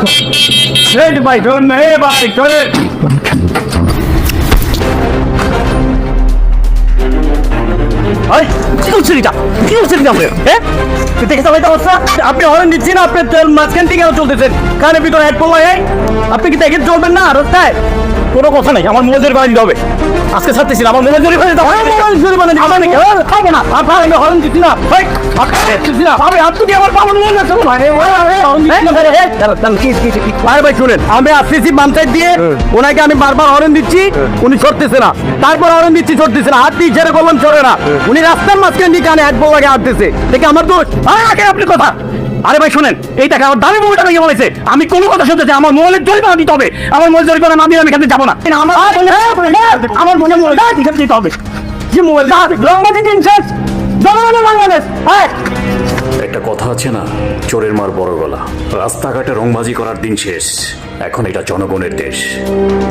Red ভাই ধরুন না এ বাপ ধরে আরে কি করছেন এটা? কি করছেন এটা আপনি? হ্যাঁ? দেখে সবাই অবস্থা। আপনি হরেন দিচ্ছি না আপনি তেল মাঝখান থেকে কেন চলতেছেন। কানের ভিতরে হেড পড়ল আপনি কি দেখে চলবেন না রাস্তায়? কোনো কথা নাই আমার মোবাইল জরিমানা দিতে হবে। আজকে ছাড়তেছি না আমার মোবাইল জরিমানা দিতে হবে। মোবাইল জরিমানা দিতে হবে আমার খাব না। আপনার আমি হরেন দিচ্ছি না। ভাই আমি আপনি কি আমার বাবা নিয়ে গেছে ভাই ভাই ভাই শুনেন আমি আসতেছি বামসাইড দিয়ে। ওনাকে আমি বারবার হরেন দিচ্ছি উনি ছড়তেছে না। তারপর হরেন দিচ্ছি ছড়তেছে না। হাত দিয়ে ছেড়ে করলাম চড়ে না। উনি রাস্তার মাঝখানে দিয়ে কানে এক বউ আগে হাঁটতেছে। দেখে আমার দোষ। আগে আপনি কথা। আরে ভাই শুনেন এই টাকা আমার দামি মোবাইলটা ভেঙে বলেছে আমি কোনো কথা শুনতে চাই আমার মোবাইলের জরিমানা দিতে হবে আমার মোবাইল জরিমানা না দিলে আমি এখানে যাব না আমার আমার মনে মোবাইলটা দিতে দিতে হবে যে মোবাইল লম্বা দিন শেষ জনগণের বাংলাদেশ হ্যাঁ একটা কথা আছে না চোরের মার বড় গলা রাস্তাঘাটে রংবাজি করার দিন শেষ এখন এটা জনগণের দেশ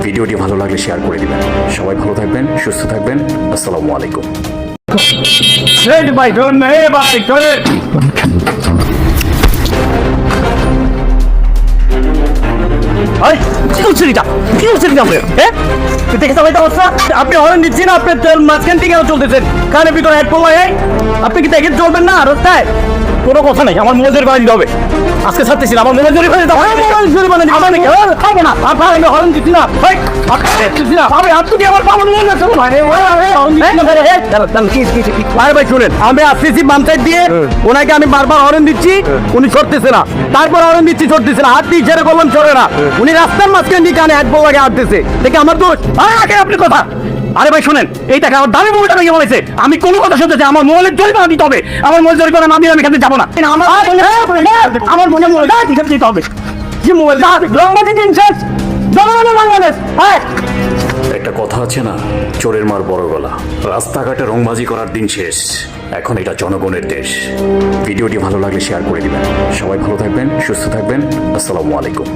ভিডিওটি ভালো লাগলে শেয়ার করে দিবেন সবাই ভালো থাকবেন সুস্থ থাকবেন আসসালামু আলাইকুম কি করছেন এটা? কি করছেন এটা আপনি? হ্যাঁ তুই দেখে সবাই অবস্থা। আপনি হরেন দিচ্ছি না আপনি তেল মাঝখান থেকে চলতেছেন কানের ভিতরে আপনি কি দেখে চলবেন না রাস্তায়? কোনো কথা নেই আমার মোবাইল জরিমানা দিতে হবে। আজকে ছাড়তেছি আমার মোবাইল জরিমানা দিতে হবে। মোবাইল জরিমানা দিতে হবে আমার খাব না। আপনার আমি দিচ্ছি না। আমি আসতেছি দিয়ে। ওনাকে আমি বারবার হরেন দিচ্ছি উনি ছড়তেছে না। তারপর হরেন দিচ্ছি ছড়তেছে না। হাত দিয়ে ছেড়ে করলাম চড়ে না। উনি রাস্তার মাঝখানে দিয়ে কানে এক বউ আগে দেখে আমার দোষ। আগে আপনি কথা। আরে ভাই শুনেন এই টাকা আমার দামি মোবাইলটা ভেঙে বলেছে আমি কোনো কথা শুনতে চাই আমার মোবাইলের জরিমানা দিতে হবে। আমার মোবাইল জরিমানা না দিলে আমি এখানে যাব না। আমার আমার মনে মোবাইলটা দিতে দিতে হবে। যে মোবাইলটা লম্বা দিন শেষ। জনগণের বাংলাদেশ। হ্যাঁ একটা কথা আছে না চোরের মার বড় গলা। রাস্তাঘাটে রংবাজি করার দিন শেষ। এখন এটা জনগণের দেশ। ভিডিওটি ভালো লাগলে শেয়ার করে দিবেন। সবাই ভালো থাকবেন সুস্থ থাকবেন। আসসালামু আলাইকুম।